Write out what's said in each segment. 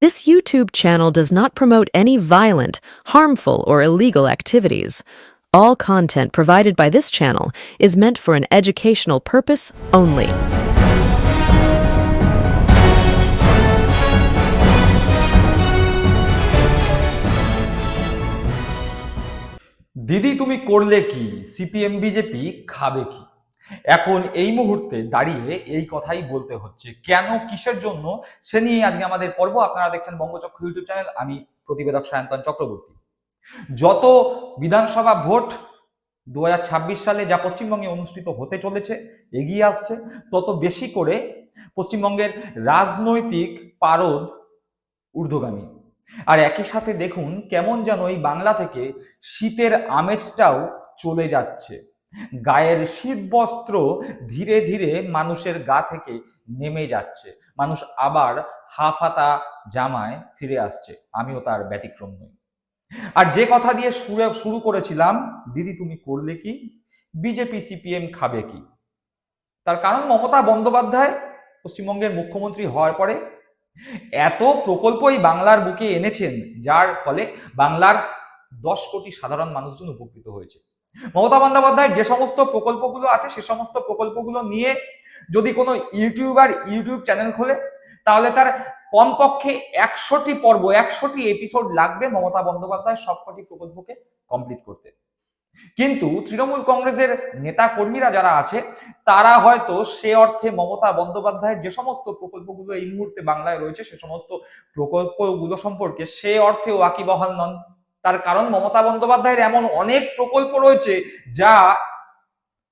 This YouTube channel does not promote any violent, harmful, or illegal activities. All content provided by this channel is meant for an educational purpose only. দিদি তুমি করলে কি CPM BJP খাবে কি এখন এই মুহূর্তে দাঁড়িয়ে এই কথাই বলতে হচ্ছে, কেন, কিসের জন্য, সে নিয়ে আজকে আমাদের পর্ব। আপনারা দেখছেন বঙ্গচক্র ইউটিউব চ্যানেল, আমি প্রতিবেদক সায়ন্তন চক্রবর্তী। যত বিধানসভা ভোট দু হাজার ছাব্বিশ সালে যা পশ্চিমবঙ্গে অনুষ্ঠিত হতে চলেছে, এগিয়ে আসছে, তত বেশি করে পশ্চিমবঙ্গের রাজনৈতিক পারদ ঊর্ধ্বগামী। আর একই সাথে দেখুন কেমন যেন এই বাংলা থেকে শীতের আমেজটাও চলে যাচ্ছে। গায়ের শীত বস্ত্র ধীরে ধীরে মানুষের গা থেকে নেমে যাচ্ছে। মানুষ আবার হাফাতা জামায় ফিরে আসছে। আমিও তার ব্যতিক্রম নই। আর যে কথা দিয়ে শুরু শুরু করেছিলাম, দিদি তুমি করলে কি? বিজেপি, সিপিএম খাবে কি? তার কারণ মমতা বন্দ্যোপাধ্যায় পশ্চিমবঙ্গের মুখ্যমন্ত্রী হওয়ার পরে এত প্রকল্পই বাংলার বুকে এনেছেন, যার ফলে বাংলার দশ কোটি সাধারণ মানুষজন উপকৃত হয়েছে। মমতা বন্দ্যোপাধ্যায়ের যে সমস্ত প্রকল্পগুলো আছে, সে সমস্ত প্রকল্পগুলো নিয়ে যদি কোনো ইউটিউবার ইউটিউব চ্যানেল খোলে, তাহলে তার কমপক্ষে একশোটি পর্ব, একশোটি এপিসোড লাগবে মমতা বন্দ্যোপাধ্যায় সবকটি প্রকল্পকে কমপ্লিট করতে। কিন্তু তৃণমূল কংগ্রেসের নেতা কর্মীরা যারা আছে, তারা হয়তো সে অর্থে মমতা বন্দ্যোপাধ্যায়ের যে সমস্ত প্রকল্পগুলো এই মুহূর্তে বাংলায় রয়েছে, সে সমস্ত প্রকল্পগুলো সম্পর্কে সে অর্থে ওয়াকিবহাল নন। তার কারণ মমতা বন্দ্যোপাধ্যায়ের এমন অনেক প্রকল্প রয়েছে যা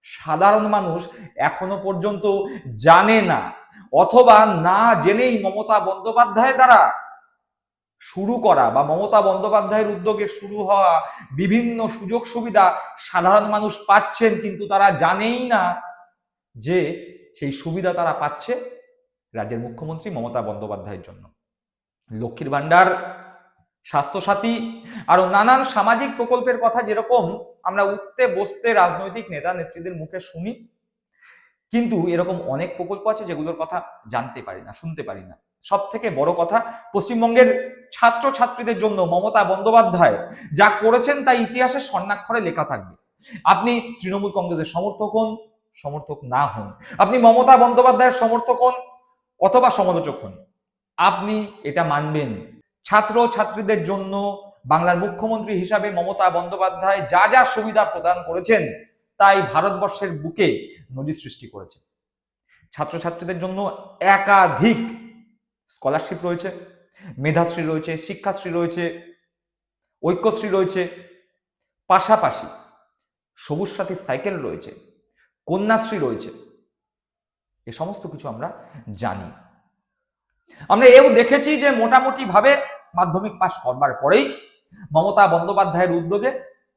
সাধারণ মানুষ এখনও পর্যন্ত জানে না, অথবা না জেনেই মমতা বন্দ্যোপাধ্যায় দ্বারা শুরু করা বা মমতা বন্দ্যোপাধ্যায়ের উদ্যোগে শুরু হওয়া বিভিন্ন সুযোগ সুবিধা সাধারণ মানুষ পাচ্ছেন কিন্তু তারা জানেই না যে সেই সুবিধা তারা পাচ্ছে রাজ্যের মুখ্যমন্ত্রী মমতা বন্দ্যোপাধ্যায়ের জন্য। লক্ষ্মীর ভাণ্ডার স্বাস্থ্যসাথী আরও নানান সামাজিক প্রকল্পের কথা যেরকম আমরা উঠতে, বসতে রাজনৈতিক নেতা নেত্রীদের মুখে শুনি, কিন্তু এরকম অনেক প্রকল্প আছে যেগুলোর কথা জানতে পারি না, শুনতে পারি না। সব থেকে বড় কথা, পশ্চিমবঙ্গের ছাত্র ছাত্রীদের জন্য মমতা বন্দ্যোপাধ্যায় যা করেছেন তা ইতিহাসের স্বর্ণাক্ষরে লেখা থাকবে। আপনি তৃণমূল কংগ্রেসের সমর্থক হন, সমর্থক না হন। আপনি মমতা বন্দ্যোপাধ্যায়ের সমর্থক হন অথবা সমালোচক হন। আপনি এটা মানবেন। ছাত্র ছাত্রীদের জন্য বাংলার মুখ্যমন্ত্রী হিসাবে মমতা বন্দ্যোপাধ্যায় যা যা সুবিধা প্রদান করেছেন, তাই ভারতবর্ষের বুকে নজির সৃষ্টি করেছে ছাত্রছাত্রীদের জন্য একাধিক স্কলারশিপ রয়েছে, মেধাশ্রী রয়েছে, শিক্ষাশ্রী রয়েছে, ঐক্যশ্রী রয়েছে, পাশাপাশি সবুজ সাথী সাইকেল রয়েছে, কন্যাশ্রী রয়েছে। এ সমস্ত কিছু আমরা জানি। আমরা এও দেখেছি যে মোটামুটি ভাবে মাধ্যমিক পাশ করবার পরেই মমতা বন্দ্যোপাধ্যায়ের উদ্যোগে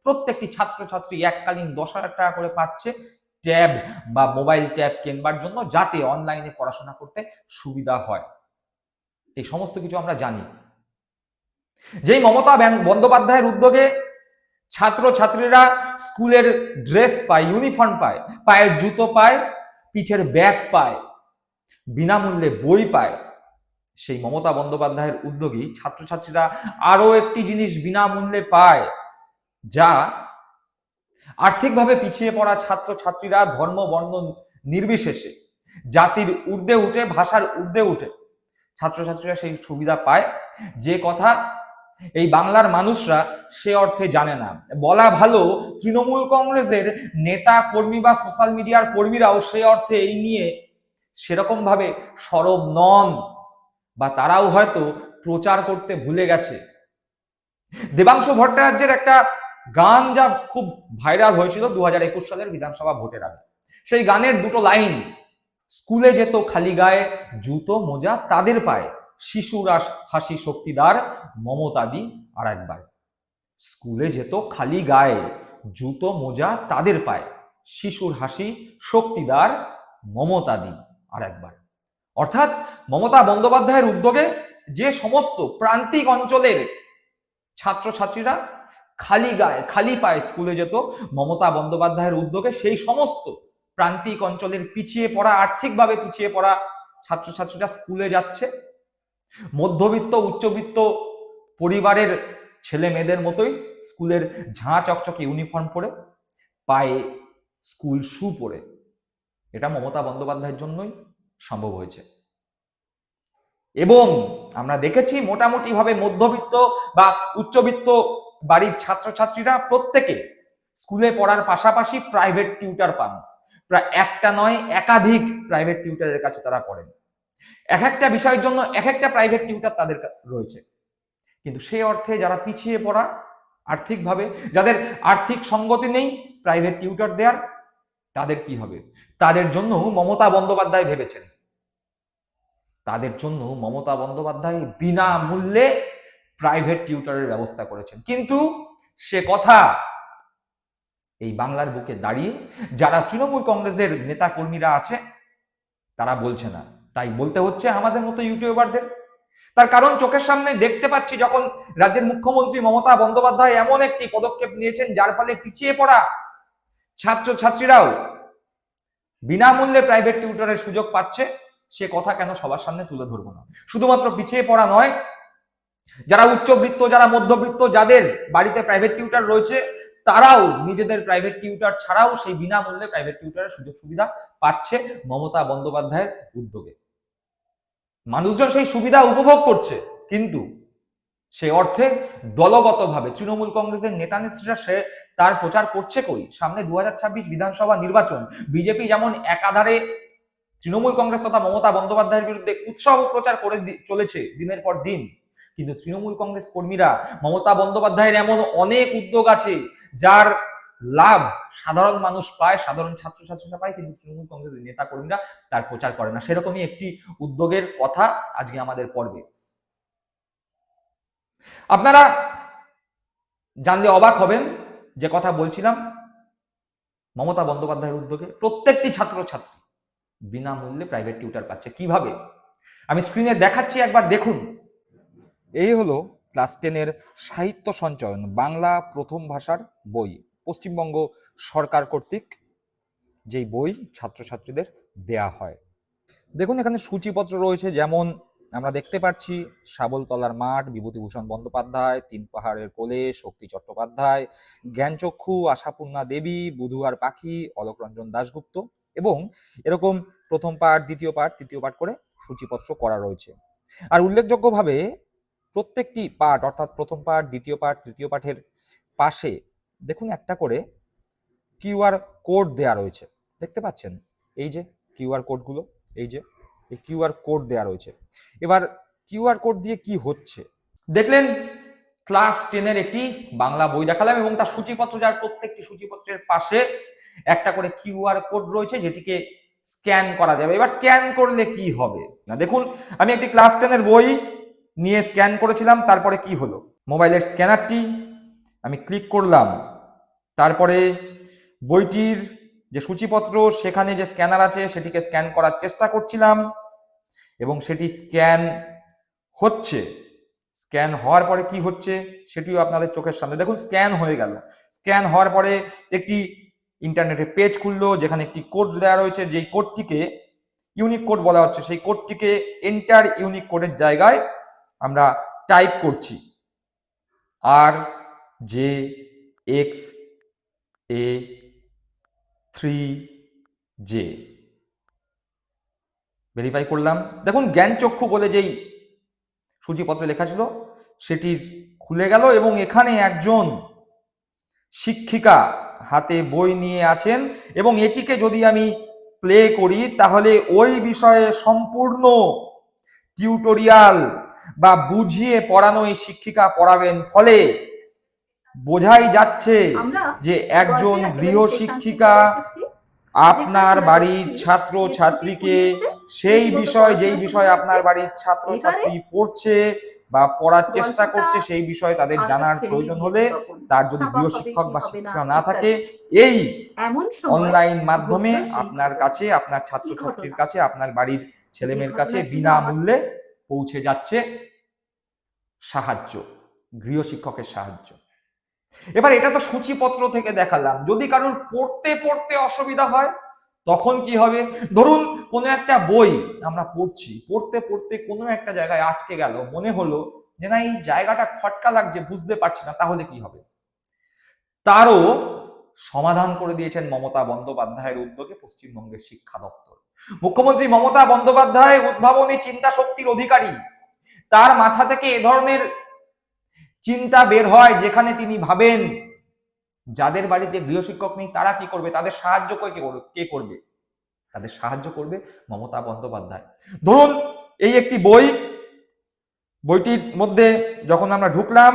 প্রত্যেকটি ছাত্রছাত্রী এককালীন দশ হাজার টাকা করে পাচ্ছে ট্যাব বা মোবাইল ট্যাব কেনবার জন্য যাতে অনলাইনে পড়াশোনা করতে সুবিধা হয়। এই সমস্ত কিছু আমরা জানি। যেই মমতা বন্দ্যোপাধ্যায়ের উদ্যোগে ছাত্র ছাত্রীরা স্কুলের ড্রেস পায়, ইউনিফর্ম পায়, পায়ের জুতো পায়, পিঠের ব্যাগ পায়, বিনামূল্যে বই পায় সেই মমতা বন্দ্যোপাধ্যায়ের উদ্যোগী ছাত্রছাত্রীরা আরও একটি জিনিস বিনামূল্যে পায়, যা আর্থিকভাবে পিছিয়ে পড়া ছাত্র ছাত্রীরা ধর্ম বর্ণ নির্বিশেষে, জাতির ঊর্ধ্বে উঠে, ভাষার ঊর্ধ্বে উঠে ছাত্রছাত্রীরা সেই সুবিধা পায়। যে কথা এই বাংলার মানুষরা সে অর্থে জানে না। বলা ভালো, তৃণমূল কংগ্রেসের নেতা, কর্মী বা সোশ্যাল মিডিয়ার কর্মীরাও সে অর্থে এই নিয়ে সেরকম ভাবে সরব নন। বা তারাও হয়তো প্রচার করতে ভুলে গেছে। দেবাংশু ভট্টাচার্যের একটা গান যা খুব ভাইরাল হয়েছিল দু হাজার একুশ সালের বিধানসভা ভোটের আগে। সেই গানের দুটো লাইন, স্কুলে যেত খালি গায়ে, জুতো মোজা তাদের পায়, শিশুর হাসি শক্তিদার মমতাদি আর একবার। স্কুলে যেত খালি গায়ে, জুতো মোজা তাদের পায়, শিশুর হাসি শক্তিদার মমতাদি আর একবার। অর্থাৎ মমতা বন্দ্যোপাধ্যায়ের উদ্যোগে যে সমস্ত প্রান্তিক অঞ্চলের ছাত্রছাত্রীরা খালি গায়ে, খালি পায়ে স্কুলে যেত, মমতা বন্দ্যোপাধ্যায়ের উদ্যোগে সেই সমস্ত প্রান্তিক অঞ্চলের পিছিয়ে পড়া, আর্থিকভাবে পিছিয়ে পড়া ছাত্রছাত্রীরা স্কুলে যাচ্ছে। মধ্যবিত্ত, উচ্চবিত্ত পরিবারের ছেলে মেয়েদের মতোই স্কুলের ঝাঁ চকচকে ইউনিফর্ম পরে, পায়ে স্কুল শু পরে। এটা মমতা বন্দ্যোপাধ্যায়ের জন্যই সম্ভব হয়েছে। এবং আমরা দেখেছি মোটামুটিভাবে মধ্যবিত্ত বা উচ্চবিত্ত বাড়ির ছাত্রছাত্রীরা প্রত্যেকে স্কুলে পড়ার পাশাপাশি প্রাইভেট টিউটার পান। প্রায় একটা নয়, একাধিক প্রাইভেট টিউটারের কাছে তারা পড়েন। এক একটা বিষয়ের জন্য এক একটা প্রাইভেট টিউটার তাদের রয়েছে। কিন্তু সেই অর্থে যারা পিছিয়ে পড়া, আর্থিকভাবে, যাদের আর্থিক সঙ্গতি নেই প্রাইভেট টিউটার দেওয়ার তাদের কি হবে? তাদের জন্য মমতা বন্দ্যোপাধ্যায় ভেবেছেন। তাদের জন্য মমতা বন্দ্যোপাধ্যায় বিনামূল্যে প্রাইভেট টিউটারের ব্যবস্থা করেছেন। কিন্তু সে কথা এই বাংলার বুকে দাঁড়িয়ে যারা তৃণমূল কংগ্রেসের নেতা কর্মীরা আছে, তারা বলছে না। তাই বলতে হচ্ছে আমাদের মতো ইউটিউবারদের। তার কারণ চোখের সামনে দেখতে পাচ্ছি যখন রাজ্যের মুখ্যমন্ত্রী মমতা বন্দ্যোপাধ্যায় এমন একটি পদক্ষেপ নিয়েছেন যার ফলে পিছিয়ে পড়া ছাত্র ছাত্রীরাও বিনামূল্যে প্রাইভেট টিউটরের সুযোগ পাচ্ছে। সে কথা কেন সবার সামনে তুলে ধরবো না? শুধুমাত্র পিছিয়ে পড়া নয়, যারা উচ্চবৃত্ত, যারা মধ্যবিত্ত, যাদের বাড়িতে প্রাইভেট টিউটার রয়েছে, তারাও নিজেদের প্রাইভেট টিউটার ছাড়াও সেই বিনামূল্যে প্রাইভেট টিউটারের সুযোগ সুবিধা পাচ্ছে মমতা বন্দ্যোপাধ্যায়ের উদ্যোগে। মানুষজন সেই সুবিধা উপভোগ করছে, কিন্তু সে অর্থে দলগতভাবে তৃণমূল কংগ্রেসের নেতা নেত্রীরা সে তার প্রচার করছে কই? সামনে দু হাজার ছাব্বিশ বিধানসভা নির্বাচন, বিজেপি যেমন একাধারে তৃণমূল কংগ্রেস তথা মমতা বন্দ্যোপাধ্যায়ের বিরুদ্ধে উৎসাহ প্রচার করে চলেছে দিনের পর দিন। কিন্তু তৃণমূল কংগ্রেস কর্মীরা, মমতা বন্দ্যোপাধ্যায়ের এমন অনেক উদ্যোগ আছে, যার লাভ সাধারণ মানুষ পায়, সাধারণ ছাত্রছাত্রীরা পায়, কিন্তু তৃণমূল কংগ্রেসের নেতা কর্মীরা তার প্রচার করে না। সেরকমই একটি উদ্যোগের কথা আজকে আমাদের পর্বে। আপনারা জানলে অবাক হবেন যে কথা বলছিলাম মমতা বন্দ্যোপাধ্যায়ের উদ্যোগে প্রত্যেকটি ছাত্রছাত্রী। বিনামূল্যে প্রাইভেট টিউটার পাচ্ছে। কীভাবে? আমি স্ক্রিনে দেখাচ্ছি, একবার দেখুন। এই হলো ক্লাস টেনের সাহিত্য সঞ্চয়ন, বাংলা প্রথম ভাষার বই, পশ্চিমবঙ্গ সরকার কর্তৃক যেই বই ছাত্রছাত্রীদের দেয়া হয়। দেখুন, এখানে সূচিপত্র রয়েছে, যেমন আমরা দেখতে পাচ্ছি, শাবলতলার মাঠ, বিভূতিভূষণ বন্দ্যোপাধ্যায়, তিন পাহাড়ের কোলে, শক্তি চট্টোপাধ্যায়, জ্ঞানচক্ষু, আশাপূর্ণা দেবী বুধুয়ার পাখি অলোকরঞ্জন দাশগুপ্ত এবং এরকম প্রথম পাঠ দ্বিতীয় পাঠ তৃতীয় পাঠ করে সূচিপত্র করা রয়েছে। আর উল্লেখযোগ্যভাবে প্রত্যেকটি পাঠ অর্থাৎ প্রথম পাঠ দ্বিতীয় পাঠ তৃতীয় পাঠের পাশে দেখুন একটা করে কিউআর কোড দেয়া রয়েছে। দেখতে পাচ্ছেন? এই যে কিউআর কোডগুলো এই যে, এই কিউআর কোড দেয়া রয়েছে। এবার কিউআর কোড দিয়ে কি হচ্ছে? দেখলেন ক্লাস টেনের একটি বাংলা বই দেখালাম এবং তার সূচিপত্র, যার প্রত্যেকটি সূচিপত্রের পাশে একটা করে কিউআর কোড রয়েছে যেটিকে স্ক্যান করা যাবে। এবার স্ক্যান করলে কি হবে? না, দেখুন, আমি একটি ক্লাস টেনের বই নিয়ে স্ক্যান করেছিলাম, তারপরে কি হলো? মোবাইলের স্ক্যানারটি আমি ক্লিক করলাম, তারপরে বইটির যে সূচিপত্র, সেখানে যে স্ক্যানার আছে, সেটিকে স্ক্যান করার চেষ্টা করছিলাম, এবং সেটি স্ক্যান হচ্ছে। স্ক্যান হওয়ার পরে কি হচ্ছে, সেটিও আপনাদের চোখের সামনে। দেখুন, স্ক্যান হয়ে গেল। স্ক্যান হওয়ার পরে একটি ইন্টারনেটে পেজ খুললো, যেখানে একটি কোড দেওয়া রয়েছে, যেই কোডটিকে ইউনিক কোড বলা হচ্ছে। সেই কোডটিকে এন্টার ইউনিক কোডের জায়গায় আমরা টাইপ করছি। R J X A three J verify করলাম। দেখুন, জ্ঞানচক্ষু বলে যেই সূচিপত্রে লেখা ছিল, সেটির খুলে গেল এবং এখানে একজন শিক্ষিকা হাতে বই নিয়ে আছেন এবং এটিকে যদি আমি প্লে করি তাহলে ওই বিষয়ে সম্পূর্ণ টিউটোরিয়াল বা বুঝিয়ে পড়ানো এই শিক্ষিকা পড়াবেন ফলে বোঝাই যাচ্ছে যে একজন গৃহ শিক্ষিকা। আপনার বাড়ির ছাত্র ছাত্রীকে সেই বিষয় যেই বিষয় আপনার বাড়ির ছাত্র ছাত্রী পড়ছে বা পড়ার চেষ্টা করছে সেই বিষয়ে তাদের জানার প্রয়োজন হলে তার যদি গৃহ শিক্ষক বা শিক্ষিকা না, থাকে এই অনলাইন মাধ্যমে আপনার কাছে আপনার ছাত্রছাত্রীর? কাছে আপনার বাড়ির ছেলেমেয়ের কাছে বিনামূল্যে পৌঁছে যাচ্ছে সাহায্য গৃহ শিক্ষকের সাহায্য। এবার এটা তো সূচিপত্র থেকে দেখালাম। যদি কারোর পড়তে পড়তে অসুবিধা হয় তখন কি হবে? ধরুন কোনো একটা বই আমরা পড়ছি, পড়তে পড়তে কোনো একটা জায়গায় আটকে গেল, মনে হলো যে না, এই জায়গাটা খটকা লাগছে, বুঝতে পারছি না, তাহলে কি হবে? তারও সমাধান করে দিয়েছেন মমতা বন্দ্যোপাধ্যায়ের উদ্যোগে পশ্চিমবঙ্গের শিক্ষা দপ্তর। মুখ্যমন্ত্রী মমতা বন্দ্যোপাধ্যায় উদ্ভাবনী চিন্তা শক্তির অধিকারী। তার মাথা থেকে এ ধরনের চিন্তা বের হয়, যেখানে তিনি ভাবেন যাদের বাড়িতে গৃহশিক্ষক নেই, তারা কি করবে? তাদের সাহায্য কে কে করবে? তাদের সাহায্য করবে মমতা বন্দ্যোপাধ্যায়। ধরুন এই একটি বই, বইটির মধ্যে যখন আমরা ঢুকলাম,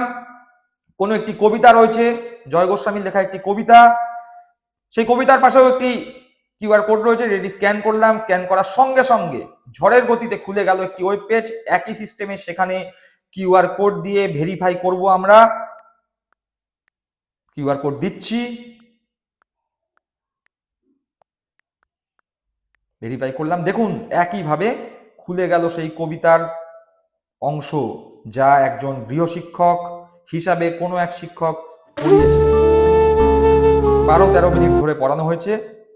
কোনো একটি কবিতা রয়েছে, জয় গোস্বামীর লেখা একটি কবিতা। সেই কবিতার পাশেও একটি কিউআর কোড রয়েছে যেটি স্ক্যান করলাম স্ক্যান করার সঙ্গে সঙ্গে ঝড়ের গতিতে খুলে গেল একটি ওয়েব পেজ একই সিস্টেমে সেখানে কিউআর কোড দিয়ে ভেরিফাই করব আমরা। কিউআর কোড দিচ্ছি। ভেরিফাই করলাম। দেখুন একইভাবে খুলে গেল সেই কবিতার অংশ যা একজন গৃহশিক্ষক হিসাবে কোনো এক শিক্ষক পড়িয়েছে। বারো তেরো মিনিট ধরে পড়ানো হয়েছে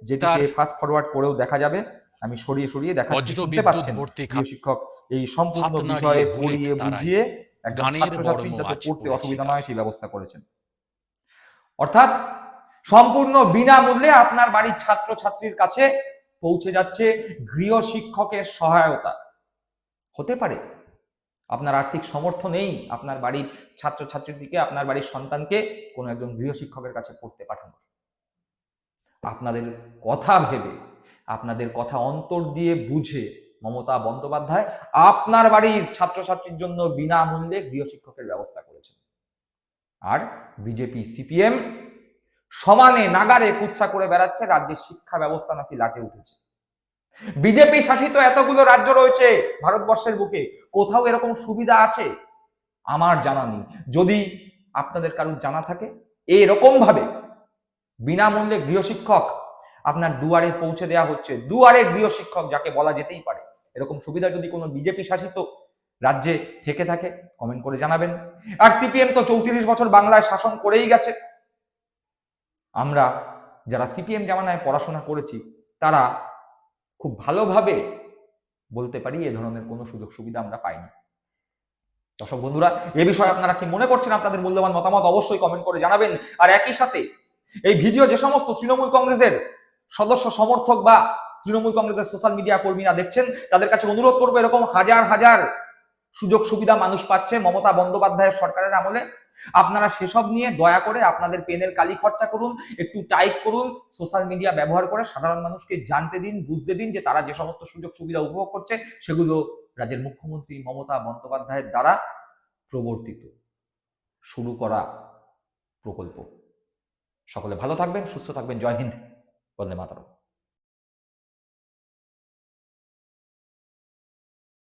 যেটিকে ফাস্ট ফরওয়ার্ড করেও দেখা যাবে। আমি সরিয়ে সরিয়ে দেখা শুনতে পাচ্ছেন গৃহশিক্ষক এই সম্পূর্ণ বিষয়ে পড়িয়ে বুঝিয়ে একজন গানের ছাত্রছাত্রীর যাতে পড়তে অসুবিধা নয় সেই ব্যবস্থা করেছেন। অর্থাৎ সম্পূর্ণ বিনামূল্যে আপনার বাড়ির ছাত্রছাত্রীর কাছে পৌঁছে যাচ্ছে গৃহ শিক্ষকের সহায়তা। হতে পারে। আপনার আর্থিক সমর্থ নেই, আপনার বাড়ির ছাত্রছাত্রীটিকে আপনার বাড়ির সন্তানকে কোনো একজন গৃহ শিক্ষকের কাছে পড়তে পাঠানো। আপনাদের কথা ভেবে, আপনাদের কথা অন্তর দিয়ে বুঝে মমতা বন্দ্যোপাধ্যায় আপনার বাড়ির ছাত্রছাত্রীর জন্য বিনামূল্যে গৃহ শিক্ষকের ব্যবস্থা আর বিজেপি, সিপিএম সমানে নাগারে কুৎসা করে বেড়াচ্ছে, রাজ্যের শিক্ষা ব্যবস্থা নাকি লাটে উঠেছে। বিজেপি শাসিত এতগুলো রাজ্য রয়েছে ভারতবর্ষের বুকে, কোথাও এরকম সুবিধা আছে? আমার জানা নেই। যদি আপনাদের কারুর জানা থাকে এরকম ভাবে বিনামূল্যে গৃহশিক্ষক আপনার দুয়ারে পৌঁছে দেওয়া হচ্ছে, দুয়ারে গৃহশিক্ষক যাকে বলা যেতেই পারে, এরকম সুবিধা যদি কোনো বিজেপি শাসিত রাজ্যে থেকে থাকে কমেন্ট করে জানাবেন। আর সিপিএম তো চৌত্রিশ বছর বাংলায় শাসন করেই গেছে। আমরা যারা সিপিএম জামানায় পড়াশোনা করেছি, তারা খুব ভালোভাবে বলতে পারি এ ধরনের কোনো সুযোগ সুবিধা আমরা পাইনি। দর্শক বন্ধুরা, এ বিষয়ে আপনারা কি মনে করছেন? আপনাদের মূল্যবান মতামত অবশ্যই কমেন্ট করে জানাবেন। আর একই সাথে এই ভিডিও যে সমস্ত তৃণমূল কংগ্রেসের সদস্য, সমর্থক বা তৃণমূল কংগ্রেসের সোশ্যাল মিডিয়া কর্মীরা দেখছেন, তাদের কাছে অনুরোধ করব এরকম হাজার হাজার সুযোগ সুবিধা মানুষ পাচ্ছে মমতা বন্দ্যোপাধ্যায়ের সরকারের আমলে। আপনারা সেসব নিয়ে দয়া করে আপনাদের পেনের কালি খরচা করুন, একটু টাইপ করুন, সোশ্যাল মিডিয়া ব্যবহার করে সাধারণ মানুষকে জানতে দিন, বুঝতে দিন যে তারা যে সমস্ত সুযোগ সুবিধা উপভোগ করছে, সেগুলো রাজ্যের মুখ্যমন্ত্রী মমতা বন্দ্যোপাধ্যায়ের দ্বারা প্রবর্তিত। শুরু করা প্রকল্প। সকলে ভালো থাকবেন, সুস্থ থাকবেন। জয় হিন্দ। বন্দে মাতরম।